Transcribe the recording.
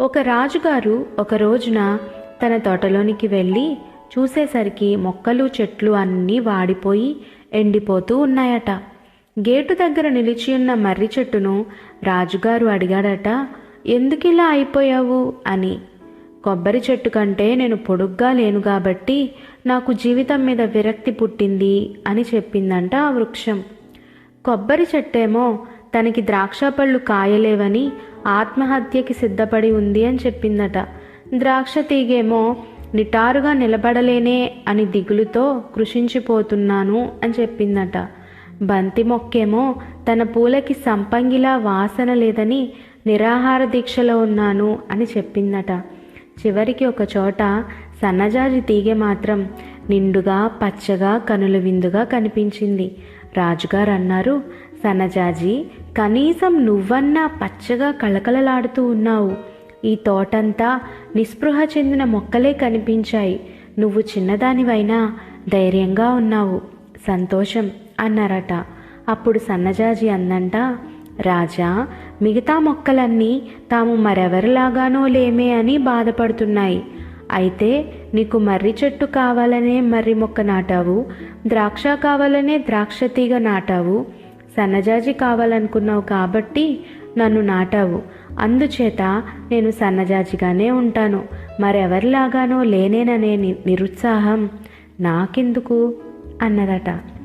ఒక రాజుగారు ఒక రోజున తన తోటలోనికి వెళ్ళి చూసేసరికి మొక్కలు చెట్లు అన్నీ వాడిపోయి ఎండిపోతూ ఉన్నాయట. గేటు దగ్గర నిలిచి ఉన్న మర్రి చెట్టును రాజుగారు అడిగాడట ఎందుకిలా అయిపోయావు? అని. కొబ్బరి చెట్టు కంటే నేను పొడుగ్గా లేను కాబట్టి నాకు జీవితం మీద విరక్తి పుట్టింది అని చెప్పిందంట ఆ వృక్షం. కొబ్బరి చెట్టేమో తనకి ద్రాక్ష పళ్ళు కాయలేవని ఆత్మహత్యకి సిద్ధపడి ఉంది అని చెప్పిందట. ద్రాక్ష తీగేమో నిటారుగా నిలబడలేనే అని దిగులుతో కృషించిపోతున్నాను అని చెప్పిందట. బంతి మొక్కేమో తన పూలకి సంపంగిలా వాసన లేదని నిరాహార దీక్షలో ఉన్నాను అని చెప్పిందట. చివరికి ఒక చోట సన్నజాజి తీగె మాత్రం నిండుగా పచ్చగా కనుల విందుగా కనిపించింది. రాజుగారు అన్నారు సన్నజాజి కనీసం నువ్వన్నా పచ్చగా కళకళలాడుతూ ఉన్నావు. ఈ తోటంతా నిస్పృహ చెందిన మొక్కలే కనిపించాయి. నువ్వు చిన్నదానివైనా ధైర్యంగా ఉన్నావు. సంతోషం అన్నారట. అప్పుడు సన్నజాజి అందంట రాజా మిగతా మొక్కలన్నీ తాము మరెవరిలాగానో లేమే అని బాధపడుతున్నాయి. అయితే నీకు మర్రి చెట్టు కావాలనే మర్రి మొక్క నాటావు ద్రాక్ష కావాలనే ద్రాక్ష తీగ నాటావు సన్నజాజి కావాలనుకున్నావు కాబట్టి నన్ను నాటావు. అందుచేత నేను సన్నజాజిగానే ఉంటాను. మరెవరిలాగానో లేనేననే ని- నిరుత్సాహం నాకెందుకు? అన్నదట.